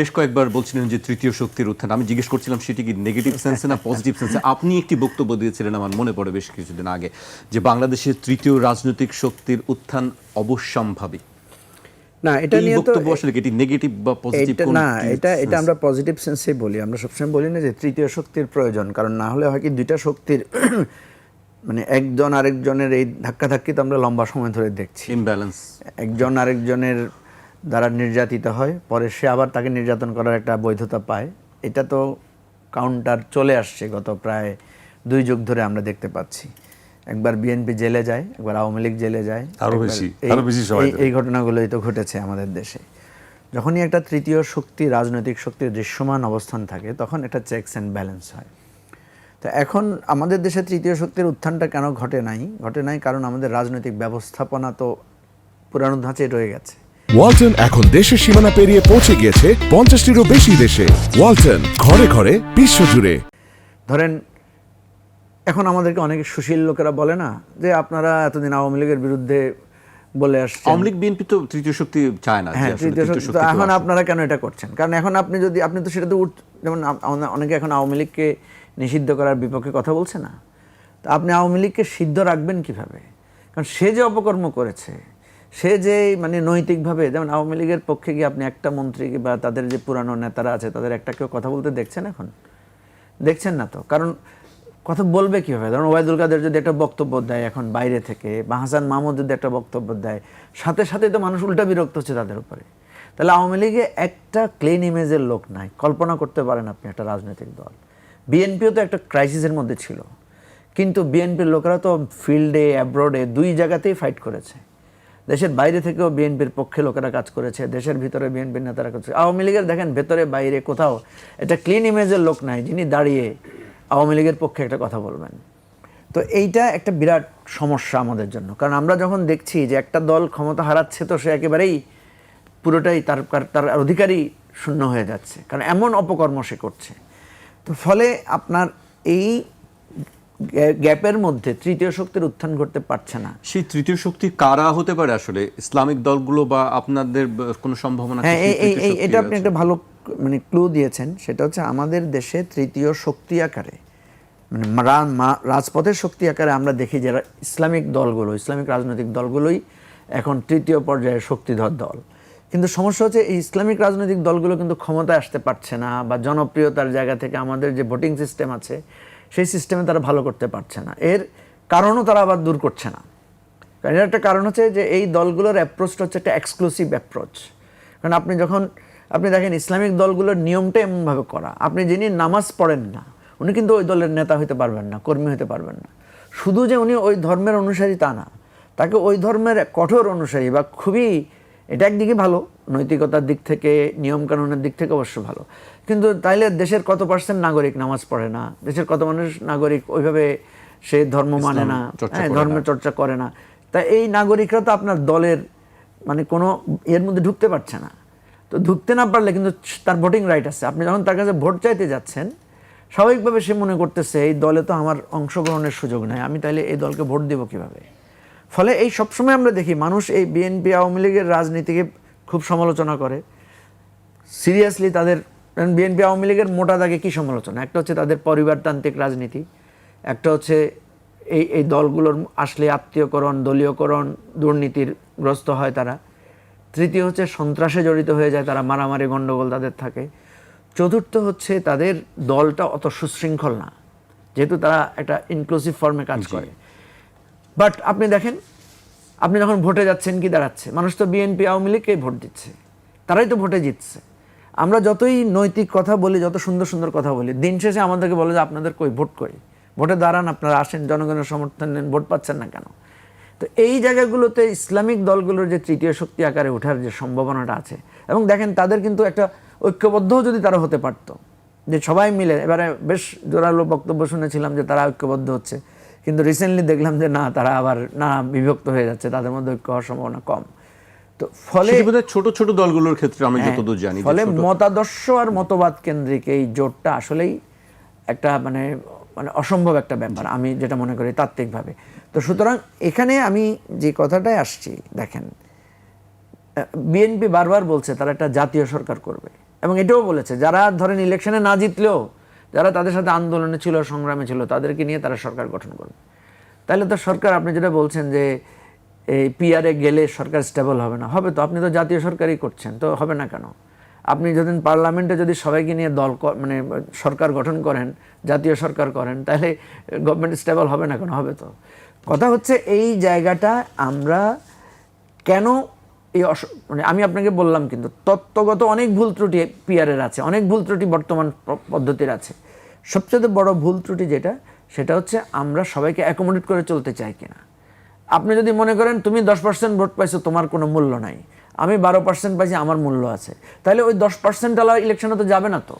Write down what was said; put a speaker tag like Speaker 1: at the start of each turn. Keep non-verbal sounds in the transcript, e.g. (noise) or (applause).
Speaker 1: বেশ কয়েকবার বলছিলেন যে তৃতীয় শক্তির উত্থান। আমি জিজ্ঞেস করছিলাম সেটি কি নেগেটিভ সেন্সে না পজিটিভ সেন্সে আপনি একটি বক্তব্য দিয়েছিলেন আমার মনে পড়ে বেশ কিছুদিন আগে যে বাংলাদেশের তৃতীয় রাজনৈতিক শক্তির উত্থান অবশ্যম্ভাবী।
Speaker 2: না এটা নিয়ে তো
Speaker 1: বক্তব্য আসলে কি নেগেটিভ বা পজিটিভ
Speaker 2: না এটা এটা আমরা পজিটিভ সেন্সেই বলি। আমরা সবসময় বলি না যে তৃতীয় শক্তির প্রয়োজন কারণ না হলে হয় কি দুইটা শক্তির (clears throat) মানে একজন আরেকজনের এই ধাক্কাধাক্কি তো আমরা লম্বা সময় ধরে দেখছি।
Speaker 1: ইমব্যালেন্স
Speaker 2: একজন আরেকজনের দ্বারা নির্যাতিত হয় পরে সে আবার তাকে নির্যাতন করার একটা বৈধতা পায়। এটা তো কাউন্টার চলে আসছে গত প্রায় দুই যুগ ধরে আমরা দেখতে পাচ্ছি। একবার বিএনপি জেলে যায় একবার আওয়ামী লীগ জেলে যায় আরও
Speaker 3: বেশি, আরও বেশি সময়
Speaker 2: এই- এই ঘটনাগুলোই তো ঘটেছে আমাদের দেশে। যখনই একটা তৃতীয় শক্তি রাজনৈতিক শক্তির দৃশ্যমান অবস্থান থাকে তখন এটা চেকস অ্যান্ড ব্যালেন্স হয়। তো এখন আমাদের দেশে তৃতীয় শক্তির উত্থানটা কেন ঘটে নাই? ঘটে নাই কারণ আমাদের রাজনৈতিক ব্যবস্থাপনা তো পুরানো ধাঁচে রয়ে গেছে।
Speaker 4: ওয়ালটন এখন দেশের সীমানা পেরিয়ে পৌঁছে গিয়েছে পঞ্চাশটিরও বেশি দেশে। ওয়ালটন ঘরে ঘরে বিশ্বজুড়ে।
Speaker 2: ধরেন এখন আমাদেরকে অনেক সুশীল লোকেরা বলে না যে আপনারা এতদিন আওয়ামী লীগের বিরুদ্ধে বলে আসছেন?
Speaker 1: আওয়ামী লীগ বিএনপি তো তৃতীয় শক্তি চায় না
Speaker 2: হ্যাঁ তৃতীয় শক্তি তো এখন আপনারা কেন এটা করছেন? কারণ এখন আপনি যদি আপনি তো সেটাতে উঠ যেমন অনেকে এখন আওয়ামী লীগকে নিষিদ্ধ করার বিপক্ষে কথা বলছে না। তো আপনি আওয়ামী লীগকে সিদ্ধ রাখবেন কীভাবে? কারণ সে যে অপকর্ম করেছে সে যে মানে নৈতিকভাবে, যেমন আওয়ামী লীগের পক্ষে গিয়ে আপনি একটা মন্ত্রী বা তাদের যে পুরানো নেতারা আছে, তাদের একটা কেউ কথা বলতে দেখছেন এখন? দেখছেন না তো? কারণ কথা বলবে কীভাবে? ধরুন ওয়াইদুল কাদের যদি একটা বক্তব্য দেয় এখন বাইরে থেকে, বা হাসান মাহমুদ যদি একটা বক্তব্য দেয়, সাথে সাথে তো মানুষ উল্টা বিরক্ত হচ্ছে তাদের উপরে। তাহলে আওয়ামী লীগে একটা ক্লিন ইমেজের লোক নাই। কল্পনা করতে পারেন আপনি একটা রাজনৈতিক দল। বিএনপিও তো একটা ক্রাইসিসের মধ্যে ছিল। কিন্তু বিএনপির লোকেরা তো ফিল্ডে অ্যাব্রোডে দুই জায়গাতেই ফাইট করেছে। দেশের বাইরে থেকেও বিএনপির পক্ষে লোকেরা কাজ করেছে, দেশের ভিতরে বিএনপির নেতারা করেছে। আওয়ামী লীগের দেখেন, ভেতরে বাইরে কোথাও, এটা ক্লিন ইমেজের লোক নাই, যিনি দাঁড়িয়ে আওয়ামী লীগের পক্ষে একটা কথা বলবেন। তো এইটা একটা বিরাট সমস্যা আমাদের জন্য। কারণ আমরা যখন দেখছি যে একটা দল ক্ষমতা হারাচ্ছে, তো সে একেবারেই পুরোটাই তার, তার- অধিকারই শূন্য হয়ে যাচ্ছে। কারণ এমন অপকর্ম সে করছে। তো ফলে আপনার এই গ্যাপের মধ্যে তৃতীয় শক্তির উত্থান করতে পারছে না।
Speaker 1: সেই তৃতীয় শক্তি কারা হতে পারে আসলে? ইসলামিক দলগুলো বা আপনাদের কোনো সম্ভাবনা
Speaker 2: হ্যাঁ এটা আপনি একটা ভালো মানে ক্লু দিয়েছেন। সেটা হচ্ছে আমাদের দেশে তৃতীয় শক্তি আকারে মানে রাজপথের শক্তি আকারে আমরা দেখি যারা ইসলামিক দলগুলো ইসলামিক রাজনৈতিক দলগুলোই এখন তৃতীয় পর্যায়ের শক্তিধর দল। কিন্তু সমস্যা হচ্ছে এই ইসলামিক রাজনৈতিক দলগুলো কিন্তু ক্ষমতায় আসতে পারছে না বা জনপ্রিয়তার জায়গা থেকে আমাদের যে ভোটিং সিস্টেম আছে সেই সিস্টেমে তারা ভালো করতে পারছে না। এর কারণও তারা আবার দূর করছে না। কারণ এর একটা কারণ হচ্ছে যে এই দলগুলোর অ্যাপ্রোচটা হচ্ছে একটা এক্সক্লুসিভ অ্যাপ্রোচ কারণ আপনি যখন, আপনি দেখেন ইসলামিক দলগুলোর নিয়মটা এমনভাবে করা, আপনি যিনি নামাজ পড়েন না, উনি কিন্তু ওই দলের নেতা হতে পারবেন না, কর্মী হতে পারবেন না। শুধু যে উনি ওই ধর্মের অনুসারী তা না, তাকে ওই ধর্মের কঠোর অনুসারী বা খুবই এটা একদিকে ভালো নৈতিকতার দিক থেকে নিয়মকানুনের দিক থেকে অবশ্য ভালো। কিন্তু তাইলে দেশের কত পার্সেন্ট নাগরিক নামাজ পড়ে না? দেশের কত মানুষ নাগরিক ওইভাবে সে ধর্ম মানে না? হ্যাঁ
Speaker 1: করে
Speaker 2: ধর্মের চর্চা করে না। তা এই নাগরিকরা তো আপনার দলের মানে কোনো এর মধ্যে ঢুকতে পারছে না। তো ঢুকতে না পারলে কিন্তু তার ভোটিং রাইট আছে। আপনি যখন তার কাছে ভোট চাইতে যাচ্ছেন স্বাভাবিকভাবে সে মনে করতেছে এই দলে তো আমার অংশগ্রহণের সুযোগ নাই। আমি তাইলে এই দলকে ভোট দেবো কীভাবে? ফলে এই সবসময় আমরা দেখি মানুষ এই বিএনপি আওয়ামী লীগের রাজনীতিকে খুব সমালোচনা করে। সিরিয়াসলি তাদের বিএনপি আওয়ামী লীগের মোটা দাগে কী সমালোচনা? একটা হচ্ছে তাদের পরিবারতান্ত্রিক রাজনীতি একটা হচ্ছে এই এই দলগুলোর আসলে আত্মীয়করণ দলীয়করণ দুর্নীতির গ্রস্ত হয় তারা। তৃতীয় হচ্ছে সন্ত্রাসে জড়িত হয়ে যায় তারা মারামারি গণ্ডগোল তাদের থাকে। চতুর্থ হচ্ছে তাদের দলটা অত সুশৃঙ্খল না যেহেতু তারা একটা ইনক্লুসিভ ফর্মে কাজ করে। বাট আপনি দেখেন, আপনি যখন ভোটে যাচ্ছেন, কি দাঁড়াচ্ছে? মানুষ তো বিএনপি আওয়ামী লীগকেই ভোট দিচ্ছে। তারাই তো ভোটে জিতছে। আমরা যতই নৈতিক কথা বলি, যত সুন্দর সুন্দর কথা বলি, দিন শেষে আমাদেরকে বলে যে, আপনাদের কই? ভোট করি ভোটে দাঁড়ান, আপনারা আসেন, জনগণের সমর্থন নেন, ভোট পাচ্ছেন না কেন? তো এই জায়গাগুলোতে ইসলামিক দলগুলোর যে তৃতীয় শক্তি আকারে ওঠার যে সম্ভাবনাটা আছে, এবং দেখেন, তাদের কিন্তু একটা ঐক্যবদ্ধও যদি তারা হতে পারতো, যে সবাই মিলে, এবারে বেশ জোরালো বক্তব্য শুনেছিলাম যে তারা ঐক্যবদ্ধ হচ্ছে। কিন্তু রিসেন্টলি দেখলাম যে না তারা আবার না বিভক্ত হয়ে যাচ্ছে তাদের মধ্যে ঐক্য হওয়ার সম্ভাবনা কম। তো ফলে
Speaker 1: ছোট ছোট দলগুলোর ক্ষেত্রে আমি যতদূর জানি
Speaker 2: হ্যাঁ, ফলে মতাদর্শ আর মতবাদ কেন্দ্রিক এই জোটটা আসলেই একটা মানে মানে অসম্ভব একটা ব্যাপার আমি যেটা মনে করি তাত্ত্বিকভাবে। তো সুতরাং এখানে আমি যে কথাটায় আসছি দেখেন বিএনপি বারবার বলছে তারা একটা জাতীয় সরকার করবে। এবং এটাও বলেছে যারা ধরেন ইলেকশনে না জিতলেও যারা তাদের সাথে আন্দোলনে ছিল, সংগ্রামে ছিল, তাদেরকে নিয়ে তারা সরকার গঠন করবে। তাহলে তো সরকার, আপনি যেটা বলছেন যে, এই পিআরে গেলে সরকার স্টেবল হবে না। হবে তো, আপনি তো জাতীয় সরকারই করছেন, তো হবে না কেন? আপনি যদি পার্লামেন্টে যদি সবাইকে নিয়ে দল মানে সরকার গঠন করেন, জাতীয় সরকার করেন, তাহলে গভর্নমেন্ট স্টেবল হবে না কেন? হবে তো। কথা হচ্ছে এই জায়গাটা আমরা কেন এই মানে আমি আপনাকে বললাম কিন্তু তত্ত্বগত অনেক ভুল ত্রুটি পিয়ারের আছে, অনেক ভুল ত্রুটি বর্তমান পদ্ধতির আছে। সবচেয়ে বড় ভুল ত্রুটি যেটা, সেটা হচ্ছে আমরা সবাইকে অ্যাকোমোডেট করে চলতে চাই কিনা। আপনি যদি মনে করেন তুমি দশ পার্সেন্ট ভোট পাইছো, তোমার কোনো মূল্য নাই। আমি বারো পার্সেন্ট পাইছি, আমার মূল্য আছে। তাহলে ওই দশ পার্সেন্ট আলা ইলেকশনে তো যাবে না তো।